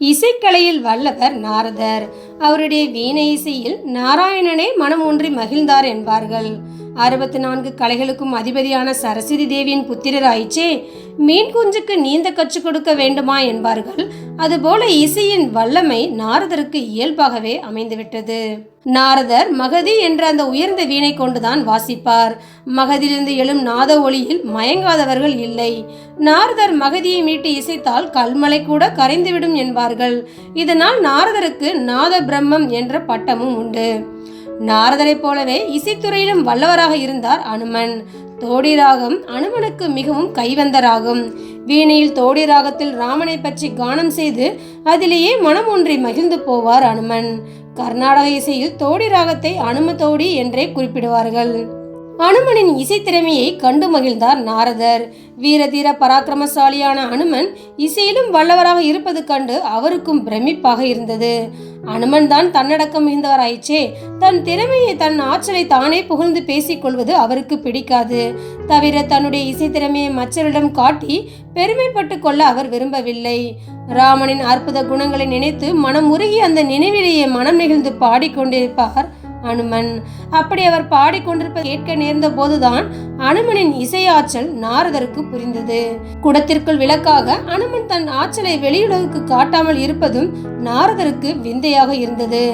இசைக்கலையில் வல்லவர் நாரதர். அவருடைய வீணை இசையில் நாராயணனே மனம் ஒன்றி மகிழ்ந்தார் என்பார்கள். அறுபத்தி நான்கு கலைகளுக்கும் அதிபதியான சரஸ்வதி தேவியின் புத்திரராயிற்றே மீன் குஞ்சுக்கு நீந்த கற்றுக் கொடுக்க வேண்டுமா என்பார்கள். அதுபோல இசையின் வல்லமை நாரதருக்கு இயல்பாகவே அமைந்துவிட்டது. நாரதர் மகதி என்ற அந்த உயர்ந்த வீணை கொண்டுதான் வாசிப்பார். மகதிலிருந்து எழும் நாத ஒளியில் மயங்காதவர்கள் இல்லை. நாரதர் மகதியை மீட்டு இசைத்தால் கல்மலை கூட கரைந்துவிடும் என்பார்கள். இதனால் நாரதருக்கு நாத பிரம்மம் என்ற பட்டமும் உண்டு. நாரதரைப் போலவே இசைத்துறையிலும் வல்லவராக இருந்தார் அனுமன். தோடி ராகம் அனுமனுக்கு மிகவும் கைவந்த ராகம் வீணையில் தோடி ராகத்தில் ராமனை பற்றி கானம் செய்து அதிலேயே மனம் ஒன்றி மகிழ்ந்து போவார் அனுமன். கர்நாடக இசையில் தோடி ராகத்தை அனும தோடி என்றே குறிப்பிடுவார்கள். அனுமனின் இசைத்திறமையை கண்டு மகிழ்ந்தார் நாரதர். வீரதீர பராக்கிரமசாலியான அனுமன் இசையிலும் வல்லவராக இருப்பது கண்டு அவருக்கும் பிரமிப்பாக இருந்தது. அனுமன் தான் தன்னடக்கம் மிகுந்தவராயிச்சே தன் திறமையை தன் ஆற்றலை தானே புகழ்ந்து பேசிக் கொள்வது அவருக்கு பிடிக்காது. தவிர தன்னுடைய இசைத்திறமையை மற்றவரிடம் காட்டி பெருமைப்பட்டு கொள்ள அவர் விரும்பவில்லை. ராமனின் அற்புத குணங்களை நினைத்து மனம் உருகி அந்த நினைவிலேயே மனம் நெகிழ்ந்து பாடிக்கொண்டிருப்பார் அனுமன். அப்படி அவர் பாடிக்கொண்டிருப்பதை கேட்க நேர்ந்த போதுதான் அனுமனின் இசையாற்றல் நாரதருக்கு புரிந்தது. குடத்திற்குள் விளக்காக அனுமன் தன் ஆற்றலை வெளியுலகுக்கு காட்டாமல் இருப்பதும் நாரதருக்கு விந்தையாக இருந்தது.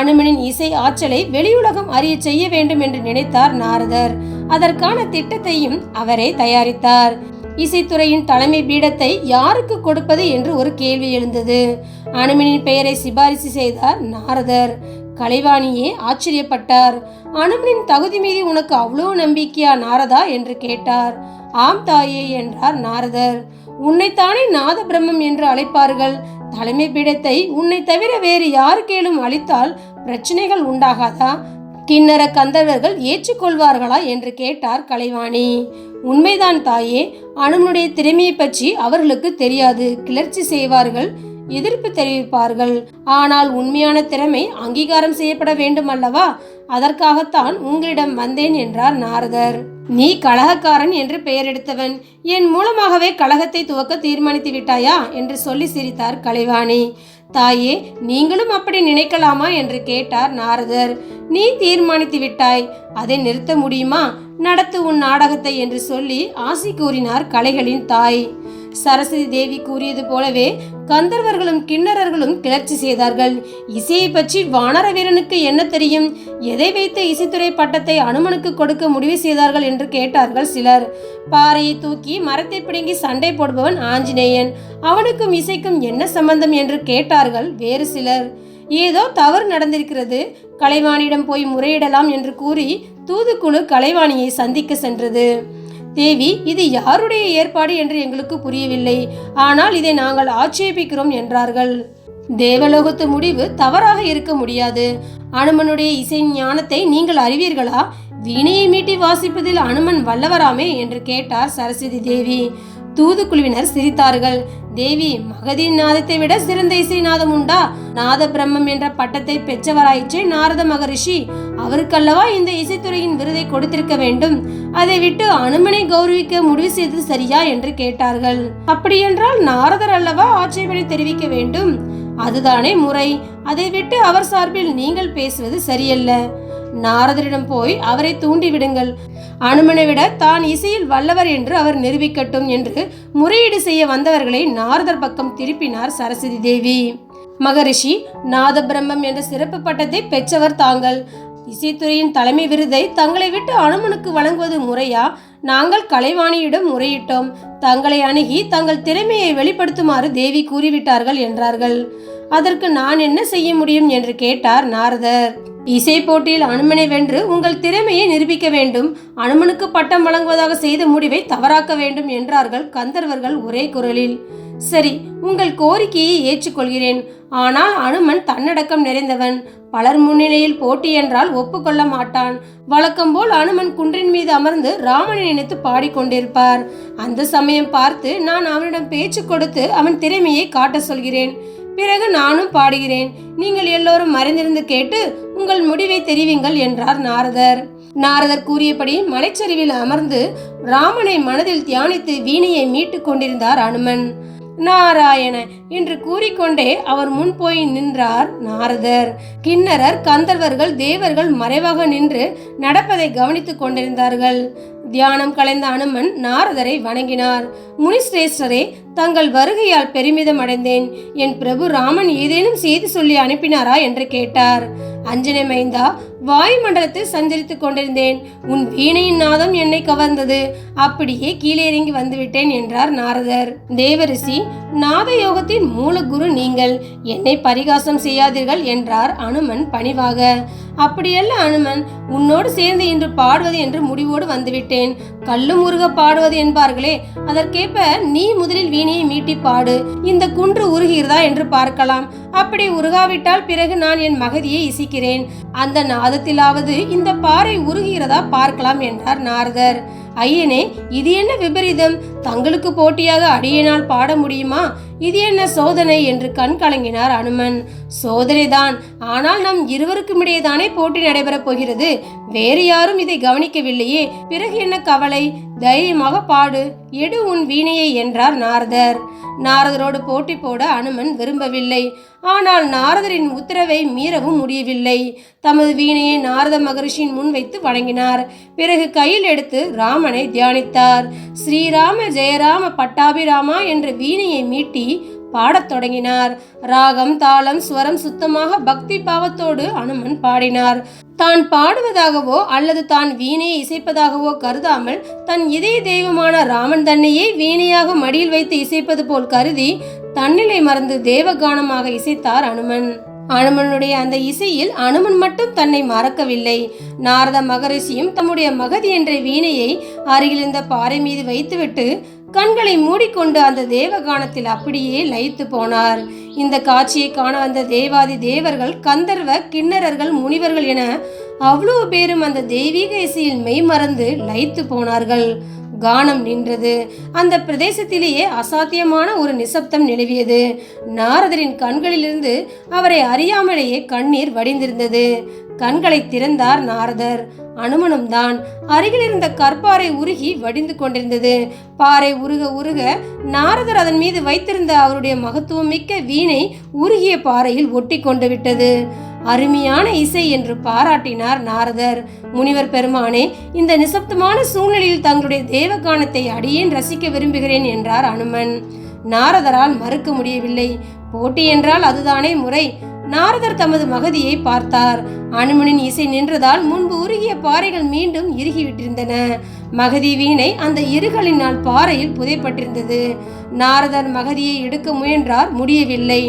அனுமனின் இசை ஆற்றலை வெளியுலகம் அறிய செய்ய வேண்டும் என்று நினைத்தார் நாரதர். அதற்கான திட்டத்தையும் அவரே தயாரித்தார். இசைத்துறையின் தலைமை பீடத்தை யாருக்கு கொடுப்பது என்று ஒரு கேள்வி எழுந்தது. அனுமனின் பெயரை சிபாரிசு செய்தார் நாரதர். கலைவாணியே ஆச்சரியப்பட்டார். அனுமனின் தகுதி மீது உனக்கு அவ்வளோ நம்பிக்கையா நாரதா? என்று கேட்டார். ஆம் தாயே என்றார் நாரதர். உன்னைத்தானே நாத பிரம்மம் என்று அழைப்பார்கள். தலைமை பீடத்தை உன்னை தவிர வேறு யாருக்கேனும் அளித்தால் பிரச்சனைகள் உண்டாகாதா? கிண்ணற கந்தர்வர்கள் ஏற்றுக்கொள்வார்களா? என்று கேட்டார் கலைவாணி. உண்மைதான் தாயே. அனுமனுடைய திறமையை பற்றி அவர்களுக்கு தெரியாது. கிளர்ச்சி செய்வார்கள். எதிர்ப்பு தெரிவிப்பார்கள். ஆனால் உண்மையான திறமை அங்கீகாரம் செய்யப்பட வேண்டும் அல்லவா? அதற்காகத்தான் உங்களிடம் வந்தேன் என்றார் நாரதர். நீ கலகக்காரன் என்று பெயர் எடுத்தவன். என் மூலமாகவே கழகத்தை துவக்க தீர்மானித்து விட்டாயா? என்று சொல்லி சிரித்தார் கலைவாணி. தாயே நீங்களும் அப்படி நினைக்கலாமா? என்று கேட்டார் நாரதர். நீ தீர்மானித்து விட்டாய். அதை நிறுத்த முடியுமா? நடத்து உன் நாடகத்தை என்று சொல்லி ஆசி கூறினார் கலைகளின் தாய். சரஸ்வதி தேவி கூறியது போலவே கந்தர்வர்களும் கிண்ணறர்களும் கிளர்ச்சி செய்தார்கள். இசையை பற்றி வானர வீரனுக்கு என்ன தெரியும்? எதை வைத்து இசைத்துறை பட்டத்தை அனுமனுக்கு கொடுக்க முடிவு செய்தார்கள் என்று கேட்டார்கள் சிலர். பாறையை தூக்கி மரத்தை பிடுங்கி சண்டை போடுபவன் ஆஞ்சநேயன். அவனுக்கும் இசைக்கும் என்ன சம்பந்தம் என்று கேட்டார்கள் வேறு சிலர். ஏதோ தவறு நடந்திருக்கிறது. கலைவாணியிடம் போய் முறையிடலாம் என்று கூறி தூதுக்குழு கலைவாணியை சந்திக்க சென்றது. தேவி இது யாருடைய ஏற்பாடு என்று எங்களுக்கு புரியவில்லை. ஆனால் இதை நாங்கள் ஆட்சேபிக்கிறோம் என்றார்கள். தேவலோகத்து முடிவு தவறாக இருக்க முடியாது. அனுமனுடைய இசை ஞானத்தை நீங்கள் அறிவீர்களா? வீணையை மீட்டி வாசிப்பதில் அனுமன் வல்லவராமே என்று கேட்டார் சரஸ்வதி தேவி. தூதுக்குழுவினர் சிரித்தார்கள். தேவி மகதியின் நாதத்தை விட சிறந்த இசை நாதம் உண்டா? நாத பிரம்மம் என்ற பட்டத்தை பெற்றவராயிற்றே நாரத மகரிஷி. அவருக்கல்லவா இந்த இசைத்துறையின் விருதை கொடுத்திருக்க வேண்டும்? அதை விட்டு அனுமனை கௌரவிக்க முடிவு செய்தது சரியா என்று கேட்டார்கள். அப்படியென்றால் நாரதர் அல்லவா ஆட்சேபனை தெரிவிக்க வேண்டும்? அதுதானே முறை. அதை விட்டு அவர் சார்பில் நீங்கள் பேசுவது சரியல்ல. நாரதரிடம் போய் அவரை தூண்டிவிடுங்கள். அனுமனை விட தான் இசையில் வல்லவர் என்று அவர் நிரூபிக்கட்டும் என்று முறையீடு செய்ய வந்தவர்களை நாரதர் பக்கம் திருப்பினார் சரஸ்வதி தேவி. மகரிஷி நாத பிரம்மம் என்ற சிறப்பு பட்டத்தை பெற்றவர் தாங்கள். இசைத்துறையின் தலைமை விருதை தங்களை விட்டு அனுமனுக்கு வழங்குவது முறையா? நாங்கள் கலைவாணியிடம் முறையிட்டோம். தங்களை அணுகி தங்கள் திறமையை வெளிப்படுத்துமாறு தேவி கூறிவிட்டார்கள் என்றார்கள். அதற்கு நான் என்ன செய்ய முடியும் என்று கேட்டார் நாரதர். இசை போட்டியில் அனுமனை வென்று உங்கள் திறமையை நிரூபிக்க வேண்டும். அனுமனுக்கு பட்டம் வழங்குவதாக செய்த முடிவை தவறாக்க வேண்டும் என்றார்கள் கந்தர்வர்கள் ஒரே குரலில். சரி உங்கள் கோரிக்கையை ஏற்றுக்கொள்கிறேன். ஆனால் அனுமன் தன்னடக்கம் நிறைந்தவன். பலர் முன்னிலையில் போட்டி என்றால் ஒப்புக்கொள்ள மாட்டான். வழக்கம் போல் அனுமன் குன்றின் மீது அமர்ந்து ராமனை நினைத்து பாடிக்கொண்டிருப்பார் அந்த சமயம் பார்த்து நான் அவனிடம் பேச்சு கொடுத்து அவன் திறமையை காட்ட சொல்கிறேன். பிறகு நானும் பாடுகிறேன். நீங்கள் எல்லோரும் மறைந்திருந்து கேட்டு உங்கள் முடிவை தெரிவிங்கள் என்றார் நாரதர். நாரதர் கூறியபடி மலைச்சரிவில் அமர்ந்து ராமனை மனதில் தியானித்து வீணையை மீட்டுக் கொண்டிருந்தார் அனுமன். நாராயண என்று கூறிக்கொண்டே அவர் முன் போய் நின்றார் நாரதர். கிண்ணரர் கந்தர்வர்கள் தேவர்கள் மறைவாக நின்று நடப்பதை கவனித்துக் கொண்டிருந்தார்கள். தியானம் கலைந்த அனுமன் நாரதரை வணங்கினார். முனிஸ்ரேஸ்வரே தங்கள் வருகையால் பெருமிதம் அடைந்தேன். என் பிரபு ராமன் ஏதேனும் செய்தி சொல்லி அனுப்பினாரா என்று கேட்டார். அஞ்சனை மைந்தா வாயுமண்டலத்தில் சஞ்சரித்துக் கொண்டிருந்தேன். உன் வீணையின் நாதம் என்னை கவர்ந்தது. அப்படியே கீழே இறங்கி வந்துவிட்டேன் என்றார் நாரதர். தேவரிசி நாத யோகத்தின் மூலகுரு நீங்கள். என்னை பரிகாசம் செய்யாதீர்கள் என்றார் அனுமன் பணிவாக. அப்படியல்ல அனுமன் உன்னோடு சேர்ந்து இன்று பாடுவது என்று முடிவோடு வந்துவிட்டேன். கல்லு முருக பாடுவது என்பார்களே அதற்கேற்ப நீ முதலில் வீணையை மீட்டி பாடு. இந்த குன்று உருகிறதா என்று பார்க்கலாம். அப்படி உருகாவிட்டால் பிறகு நான் என் மகதியை இசிக்கிறேன். அந்த நாதத்திலாவது இந்த பாறை உருகிறதா பார்க்கலாம் என்றார் நாரதர். ஐயனே இது என்ன விபரீதம்? தங்களுக்கு போட்டியாக அடியனால் பாட முடியுமா? இது என்ன சோதனை? என்று கண் கலங்கினார் அனுமன். சோதனைதான். ஆனால் நம் இருவருக்கும் இடையேதானே போட்டி நடைபெறப் போகிறது. வேறு யாரும் இதை கவனிக்கவில்லையே. பிறகு என்ன கவலை? தைரியமாக பாடு. எடு உன் வீணையை என்றார் நாரதர். நாரதரோடு போட்டி போட அனுமன் விரும்பவில்லை. ஆனால் நாரதரின் உத்தரவை மீறவும் முடியவில்லை. தமது வீணையை நாரத மகரிஷியின் முன் வைத்து வழங்கினார் பிறகு கையில் எடுத்து ராமனை தியானித்தார். ஸ்ரீராம ஜெயராம பட்டாபிராமா என்ற வீணையை மீட்டி பாடத் தொடங்கினார். ராகம் தாளம் ஸ்வரம் சுத்தமாக பக்தி பாவத்தோடு அனுமன் பாடினார். தான் பாடுவதாகவோ அல்லது தான் வீணையை இசைப்பதாகவோ கருதாமல் தன் இதய தெய்வமான ராமன் தன்னையே வீணையாக மடியில் வைத்து இசைப்பது போல் கருதி தன்னிலை மறந்து தேவகானமாக இசைத்தார் அனுமன். அனுமனுடைய அந்த இசையில் அனுமன் மட்டும் தன்னை மறக்கவில்லை. நாரத மகரிஷியும் தம்முடைய மகதி என்ற வீணையை அருகில் இருந்த பாறை மீது வைத்துவிட்டு கண்களை மூடிக்கொண்டு அந்த தேவகானத்தில் அப்படியே லயித்து போனார். இந்த காட்சியை காண வந்த தேவாதி தேவர்கள் கந்தர்வ கிண்ணறர்கள் முனிவர்கள் என அவ்வளவு பேரும் அந்த தெய்வீக இசையில் மெய் மறந்து லயித்து போனார்கள். கானம் நின்றது. அந்த பிரதேசத்திலேயே அசாத்தியமான ஒரு நிசப்தம் நிலவியது. நாரதரின் கண்களிலிருந்து அவரை அறியாமலேயே கண்ணீர் வடிந்திருந்தது. கண்களை திறந்தார் நாரதர். அனுமனும் தான் அருகில் இருந்த கற்பாறை உருகி வடிந்து கொண்டிருந்தது. பாறை உருக உருக நாரதர் அதன் மீது வைத்திருந்த அவருடைய மகத்துவம் மிக்க வீணை உருகிய பாறையில் ஒட்டி கொண்டு விட்டது. அருமையான இசை என்று பாராட்டினார் நாரதர். முனிவர் பெருமானே இந்த நிசப்தமான சூழ்நிலையில் தங்களுடைய தேவகானத்தை அடியேன் ரசிக்க விரும்புகிறேன் என்றார் அனுமன். நாரதரால் மறுக்க முடியவில்லை. போட்டி என்றால் அதுதானே முறை. நாரதர் தமது மகதியை பார்த்தார். அனுமனின் இசை நின்றதால் முன்பு உருகிய பாறைகள் மீண்டும் இறுகிவிட்டிருந்தன. மகதி வீணை அந்த இருகளினால் பாறையில் புதைப்பட்டிருந்தது. நாரதர் மகதியை எடுக்க முயன்றார் முடியவில்லை.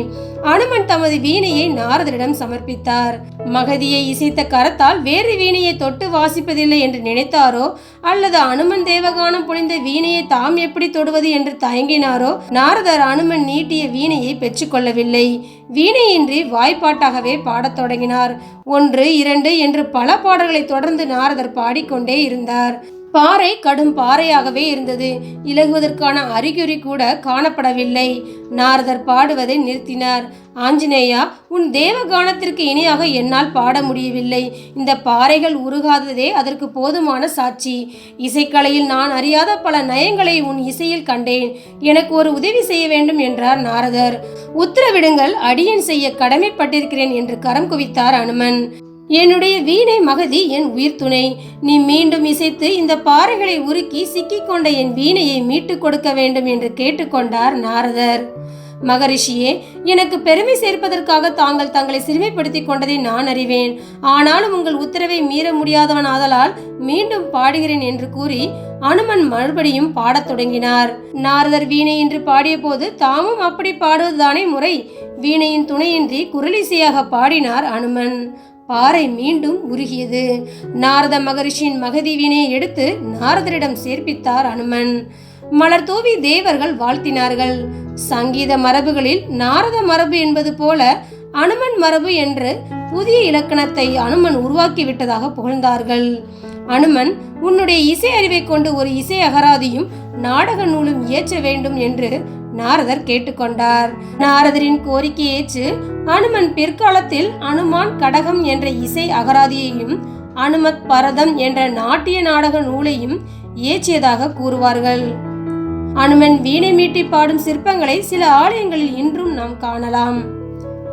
அனுமன் தமது வீணையை நாரதரிடம் சமர்ப்பித்தார். மகதியை இசைத்த கரத்தால் வேறு வீணையை தொட்டு வாசிப்பதில்லை என்று நினைத்தாரோ அல்லது அனுமன் தேவகானம் புனிந்த வீணையை தாம் எப்படி தொடுவது என்று தயங்கினாரோ நாரதர் அனுமன் நீட்டிய வீணையை பெற்றுக்கொள்ளவில்லை. வீணையின்றி வாய்ப்பாட்டாகவே பாடத் தொடங்கினார். ஒன்று இரண்டு என்று பல பாடல்களை தொடர்ந்து நாரதர் பாடிக்கொண்டே இருந்தார். பாறை கடும் பாறையாகவே இருந்தது. இலகுவதற்கான அறிகுறி கூட காணப்படவில்லை. நாரதர் பாடுவதை நிறுத்தினார். ஆஞ்சநேயா உன் தேவகானத்திற்கு இணையாக என்னால் பாட முடியவில்லை. இந்த பாறைகள் உருகாததே அதற்கு போதுமான சாட்சி. இசைக்கலையில் நான் அறியாத பல நயங்களை உன் இசையில் கண்டேன். எனக்கு ஒரு உதவி செய்ய வேண்டும் என்றார் நாரதர். உத்தரவிடுங்கள். அடியன் செய்ய கடமைப்பட்டிருக்கிறேன் என்று கரம் குவித்தார் அனுமன். என்னுடைய வீணை மகதி என் உயிர் துணை. நீ மீண்டும் இசைத்து இந்த பாறைகளை உருக்கி சிக்கிக்கொண்ட என் வீணையை மீட்டுக் கொடுக்க வேண்டும் என்று கேட்டுக்கொண்டார் நாரதர். மகரிஷியே எனக்கு பெருமை சேர்ப்பதற்காக தாங்கள் தங்களை சிறுமைப்படுத்திக் கொண்டதை நான் அறிவேன். ஆனாலும் உங்கள் உத்தரவை மீற முடியாதவன் ஆதலால் மீண்டும் பாடுகிறேன் என்று கூறி அனுமன் மறுபடியும் பாடத் தொடங்கினார். நாரதர் வீணை என்று பாடிய போது தாமும் அப்படி பாடுவதுதானே முறை. வீணையின் துணையின்றி குரலிசையாக பாடினார் அனுமன். பாறை மீண்டும் உருகியது. நாரத மகரிஷியின் மகதீவினை எடுத்து நாரதரிடம் சேர்ப்பித்தார் அனுமன். மலர் தூவி தேவர்கள் வாழ்த்தினார்கள். சங்கீத மரபுகளில் நாரத மரபு என்பது போல அனுமன் மரபு என்று புதிய இலக்கணத்தை அனுமன் உருவாக்கி விட்டதாக புகழ்ந்தார்கள். அனுமன் உன்னுடைய இசை அறிவை கொண்டு ஒரு இசை அகராதியும் நாடக நூலும் இயற்ற வேண்டும் என்று நாரதர் கேட்டுக்கொண்டார். நாரதரின் கோரிக்கை ஏற்று அனுமன் பிற்காலத்தில் அனுமான் கடகம் என்ற இசை அகராதியையும் அனுமத் பரதம் என்ற நாட்டிய நாடக நூலையும் இயற்றியதாக கூறுவார்கள். அனுமன் வீணை மீட்டி பாடும் சிற்பங்களை சில ஆலயங்களில் இன்றும் நாம் காணலாம்.